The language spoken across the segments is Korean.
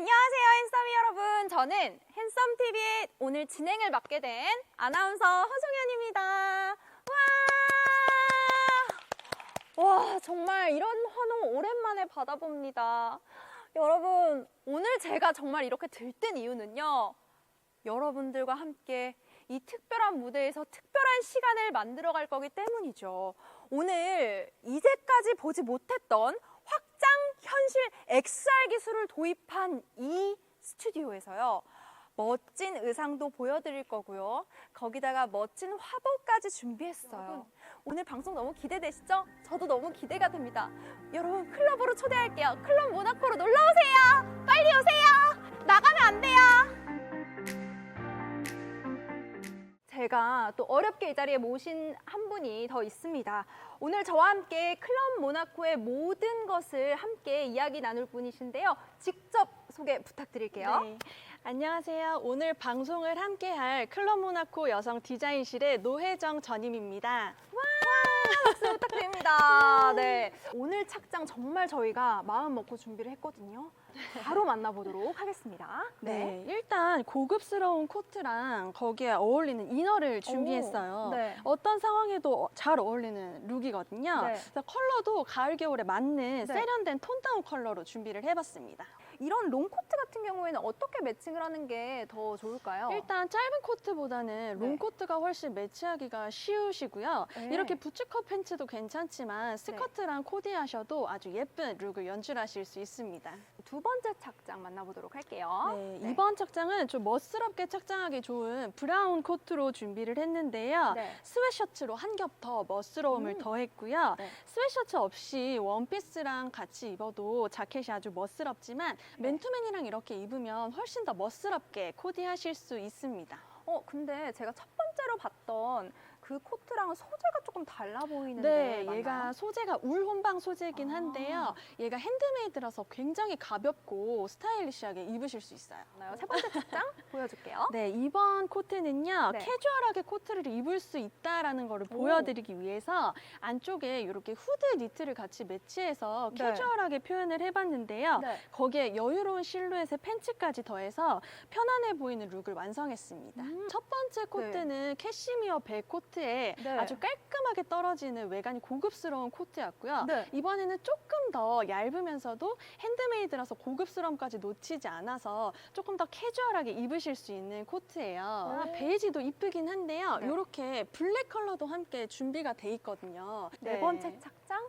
안녕하세요, 핸섬이 여러분. 저는 핸섬TV의 오늘 진행을 맡게 된 아나운서 허송현입니다. 와! 와, 정말 이런 환호 오랜만에 받아봅니다. 여러분, 오늘 제가 정말 이렇게 들뜬 이유는요. 여러분들과 함께 이 특별한 무대에서 특별한 시간을 만들어 갈 거기 때문이죠. 오늘 이제까지 보지 못했던 현실 XR 기술을 도입한 이 스튜디오에서요. 멋진 의상도 보여드릴 거고요. 거기다가 멋진 화보까지 준비했어요. 오늘 방송 너무 기대되시죠? 저도 너무 기대가 됩니다. 여러분 클럽으로 초대할게요. 클럽 모나코로 놀러 오 제가 또 어렵게 이 자리에 모신 한 분이 더 있습니다. 오늘 저와 함께 클럽 모나코의 모든 것을 함께 이야기 나눌 분이신데요. 직접 소개 부탁드릴게요. 네. 안녕하세요. 오늘 방송을 함께할 클럽 모나코 여성 디자인실의 노혜정 전임입니다. 박수 부탁드립니다. 네. 오늘 착장 정말 저희가 마음 먹고 준비를 했거든요. 바로 만나보도록 하겠습니다. 네. 일단 고급스러운 코트랑 거기에 어울리는 이너를 준비했어요. 오, 네. 어떤 상황에도 잘 어울리는 룩이거든요. 네. 그래서 컬러도 가을 겨울에 맞는 네. 세련된 톤다운 컬러로 준비를 해봤습니다. 이런 롱코트 같은 경우에는 어떻게 매칭을 하는 게 더 좋을까요? 일단 짧은 코트보다는 네. 롱 코트가 훨씬 매치하기가 쉬우시고요. 네. 이렇게 부츠컷 팬츠도 괜찮지만 스커트랑 코디하셔도 아주 예쁜 룩을 연출하실 수 있습니다. 두 번째 착장 만나보도록 할게요. 네, 이번 착장은 좀 멋스럽게 착장하기 좋은 브라운 코트로 준비를 했는데요. 네. 스웨셔츠로 한 겹 더 멋스러움을 음. 더했고요. 네. 스웨셔츠 없이 원피스랑 같이 입어도 자켓이 아주 멋스럽지만 네. 맨투맨이랑 이렇게 입으면 훨씬 더 멋스럽게 코디하실 수 있습니다. 어, 근데 제가 첫 번째로 봤던 그 코트랑은 소재가 조금 달라 보이는데 네, 맞나요? 얘가 소재가 울 혼방 소재이긴 아. 한데요. 얘가 핸드메이드라서 굉장히 가볍고 스타일리시하게 입으실 수 있어요. 세 번째 착장 보여줄게요. 네, 이번 코트는요. 네. 캐주얼하게 코트를 입을 수 있다라는 거를 오. 보여드리기 위해서 안쪽에 이렇게 후드 니트를 같이 매치해서 네. 캐주얼하게 표현을 해봤는데요. 네. 거기에 여유로운 실루엣의 팬츠까지 더해서 편안해 보이는 룩을 완성했습니다. 음. 첫 번째 코트는 캐시미어 배 코트 에 네. 아주 깔끔하게 떨어지는 외관이 고급스러운 코트였고요. 네. 이번에는 조금 더 얇으면서도 핸드메이드라서 고급스러움까지 놓치지 않아서 조금 더 캐주얼하게 입으실 수 있는 코트예요. 오. 베이지도 이쁘긴 한데요. 네. 이렇게 블랙 컬러도 함께 준비가 돼 있거든요. 네 번째 착장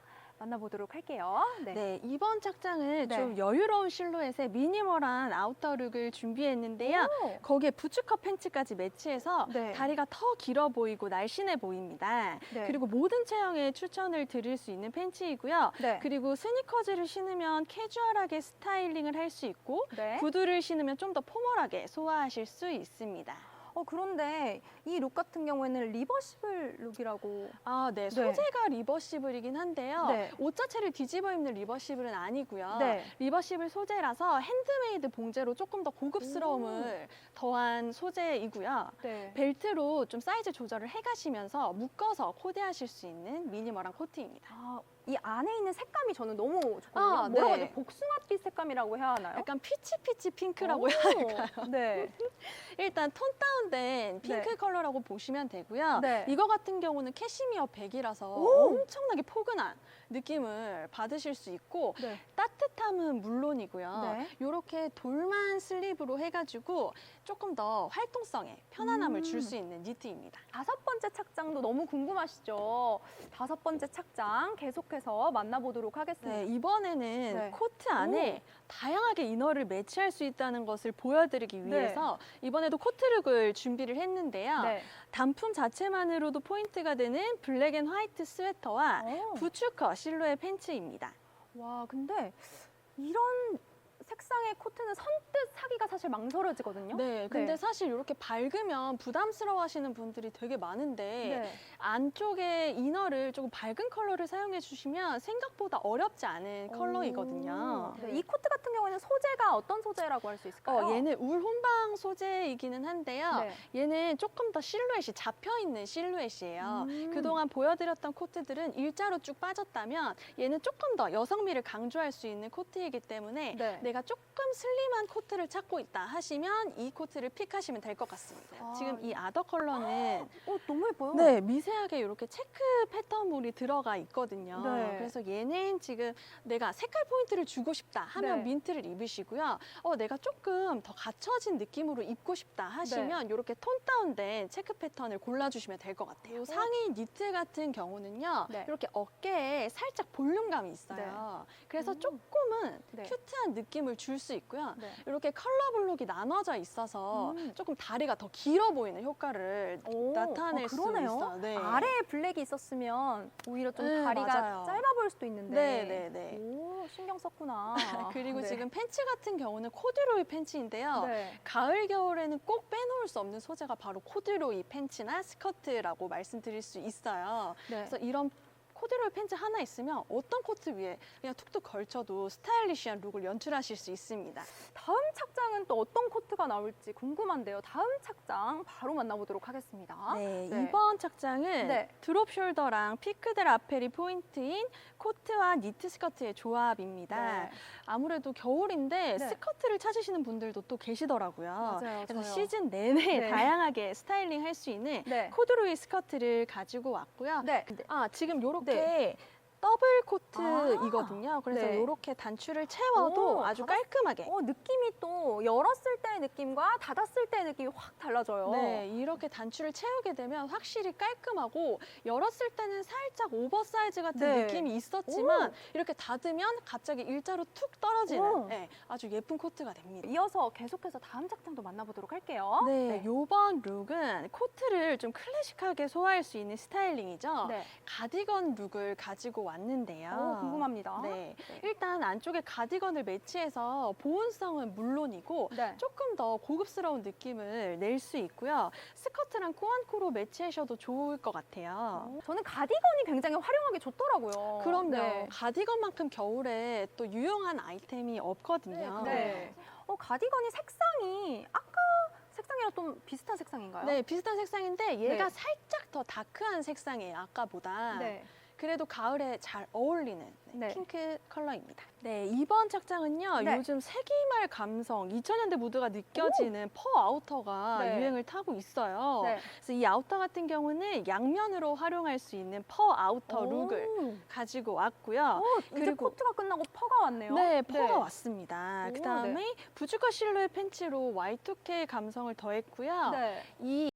만나보도록 할게요. 네. 네, 이번 착장은 네. 좀 여유로운 실루엣의 미니멀한 아우터 룩을 준비했는데요. 오. 거기에 부츠컷 팬츠까지 매치해서 네. 다리가 더 길어 보이고 날씬해 보입니다. 네. 그리고 모든 체형에 추천을 드릴 수 있는 팬츠이고요. 네. 그리고 스니커즈를 신으면 캐주얼하게 스타일링을 할 수 있고 네. 구두를 신으면 좀 더 포멀하게 소화하실 수 있습니다. 어, 그런데 이 룩 같은 경우에는 리버시블 룩이라고. 아, 네. 소재가 리버시블이긴 한데요. 네. 옷 자체를 뒤집어 입는 리버시블은 아니고요. 네. 리버시블 소재라서 핸드메이드 봉제로 조금 더 고급스러움을 더한 소재이고요. 네. 벨트로 좀 사이즈 조절을 해 가시면서 묶어서 코디하실 수 있는 미니멀한 코트입니다. 아, 이 안에 있는 색감이 저는 너무 좋거든요. 아, 뭐라고 네. 하죠? 복숭아빛 색감이라고 해야 하나요? 약간 피치피치 핑크라고 오, 해야 할까요? 네. 일단 톤 다운된 핑크 네. 컬러라고 보시면 되고요. 네. 이거 같은 경우는 캐시미어 백이라서 오! 엄청나게 포근한 느낌을 받으실 수 있고 네. 따뜻함은 물론이고요. 네. 이렇게 돌만 슬립으로 해가지고 조금 더 활동성에 편안함을 음. 줄수 있는 니트입니다. 다섯 번째 착장도 너무 궁금하시죠? 다섯 번째 착장 계속해서 만나보도록 하겠습니다. 네, 이번에는 네. 코트 안에 다양하게 이너를 매치할 수 있다는 것을 보여드리기 네. 위해서 이번에도 코트룩을 준비를 했는데요. 네. 단품 자체만으로도 포인트가 되는 블랙 앤 화이트 스웨터와 오. 부츠컷 실루엣 팬츠입니다. 와, 근데 이런 색상의 코트는 선뜻 사기가 사실 망설여지거든요. 네, 근데 네. 사실 이렇게 밝으면 부담스러워 하시는 분들이 되게 많은데 네. 안쪽에 이너를 조금 밝은 컬러를 사용해 주시면 생각보다 어렵지 않은 컬러이거든요. 오. 네, 이 코트 같은 경우에는 소재가 어떤 소재라고 할 수 있을까요? 어, 얘는 울 혼방 소재이기는 한데요. 네. 얘는 조금 더 실루엣이 잡혀 있는 실루엣이에요. 음. 그동안 보여드렸던 코트들은 일자로 쭉 빠졌다면 얘는 조금 더 여성미를 강조할 수 있는 코트이기 때문에 네. 내가 조금 조금 슬림한 코트를 찾고 있다 하시면 이 코트를 픽하시면 될 것 같습니다. 아, 지금 이 아더 컬러는 어, 너무 예뻐요. 네, 미세하게 이렇게 체크 패턴물이 들어가 있거든요. 네. 그래서 얘는 지금 내가 색깔 포인트를 주고 싶다 하면 네. 민트를 입으시고요. 어, 내가 조금 더 갖춰진 느낌으로 입고 싶다 하시면 네. 이렇게 톤 다운된 체크 패턴을 골라주시면 될 것 같아요. 상의 니트 같은 경우는요. 네. 이렇게 어깨에 살짝 볼륨감이 있어요. 그래서 음. 조금은 네. 큐트한 느낌을 줄 수 있고요. 네. 이렇게 컬러 블록이 나눠져 있어서 음. 조금 다리가 더 길어 보이는 효과를 오, 나타낼 어, 수 그러네요. 있어요. 네. 아래에 블랙이 있었으면 오히려 좀 네, 다리가 맞아요. 짧아 보일 수도 있는데. 네, 네, 네. 오, 신경 썼구나. 그리고 네. 지금 팬츠 같은 경우는 코듀로이 팬츠인데요. 네. 가을 겨울에는 꼭 빼놓을 수 없는 소재가 바로 코듀로이 팬츠나 스커트라고 말씀드릴 수 있어요. 네. 그래서 이런 코듀로이 팬츠 하나 있으면 어떤 코트 위에 그냥 툭툭 걸쳐도 스타일리시한 룩을 연출하실 수 있습니다. 다음 착장은 또 어떤 코트가 나올지 궁금한데요. 다음 착장 바로 만나보도록 하겠습니다. 네, 네. 이번 착장은 네. 드롭 숄더랑 피크드 라펠이 포인트인 코트와 니트 스커트의 조합입니다. 네. 아무래도 겨울인데 네. 스커트를 찾으시는 분들도 또 계시더라고요. 맞아요, 그래서 저요. 시즌 내내 네. 다양하게 스타일링 할 수 있는 네. 코드로이 스커트를 가지고 왔고요. 네. 아, 지금 이렇게 네. 더블 코트이거든요. 그래서 네. 이렇게 단추를 채워도 오, 아주 닫았- 깔끔하게 어, 느낌이 또 열었을 때의 느낌과 닫았을 때의 느낌이 확 달라져요. 네, 이렇게 단추를 채우게 되면 확실히 깔끔하고 열었을 때는 살짝 오버사이즈 같은 네. 느낌이 있었지만 이렇게 닫으면 갑자기 일자로 툭 떨어지는 오. 네, 아주 예쁜 코트가 됩니다. 이어서 계속해서 다음 착장도 만나보도록 할게요. 네, 요번 룩은 코트를 좀 클래식하게 소화할 수 있는 스타일링이죠. 네. 가디건 룩을 가지고 왔는데요. 오, 궁금합니다. 네, 일단 안쪽에 가디건을 매치해서 보온성은 물론이고 네. 조금 더 고급스러운 느낌을 낼 수 있고요. 스커트랑 코안코로 매치하셔도 좋을 것 같아요. 저는 가디건이 굉장히 활용하기 좋더라고요. 그럼요. 네. 가디건만큼 겨울에 또 유용한 아이템이 없거든요. 네. 어, 가디건이 색상이 아까 색상이랑 좀 비슷한 색상인가요? 네, 비슷한 색상인데 얘가 네. 살짝 더 다크한 색상이에요. 아까보다. 네. 그래도 가을에 잘 어울리는 네, 네. 핑크 컬러입니다. 네, 이번 착장은요. 네. 요즘 세기말 감성, 2000년대 무드가 느껴지는 퍼 아우터가 네. 유행을 타고 있어요. 네. 그래서 이 아우터 같은 경우는 양면으로 활용할 수 있는 퍼 아우터 룩을 오. 가지고 왔고요. 어, 이제 그리고- 코트가 끝나고 퍼가 왔네요. 네, 퍼가 왔습니다. 오, 그 다음에 부츠컷 실루엣 팬츠로 Y2K 감성을 더했고요. 네. 이